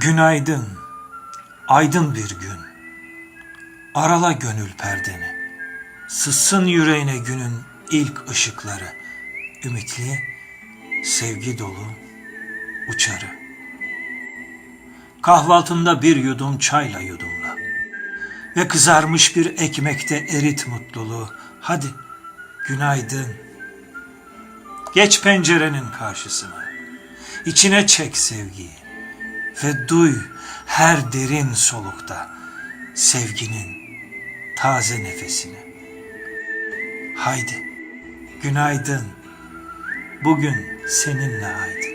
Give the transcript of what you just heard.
Günaydın, aydın bir gün. Arala gönül perdeni. Sızsın yüreğine günün ilk ışıkları. Ümitli, sevgi dolu, uçarı. Kahvaltında bir yudum çayla yudumla. Ve kızarmış bir ekmekte erit mutluluğu. Hadi, günaydın. Geç pencerenin karşısına. İçine çek sevgiyi ve duy her derin solukta sevginin taze nefesini. Haydi, günaydın. Bugün seninle aydın.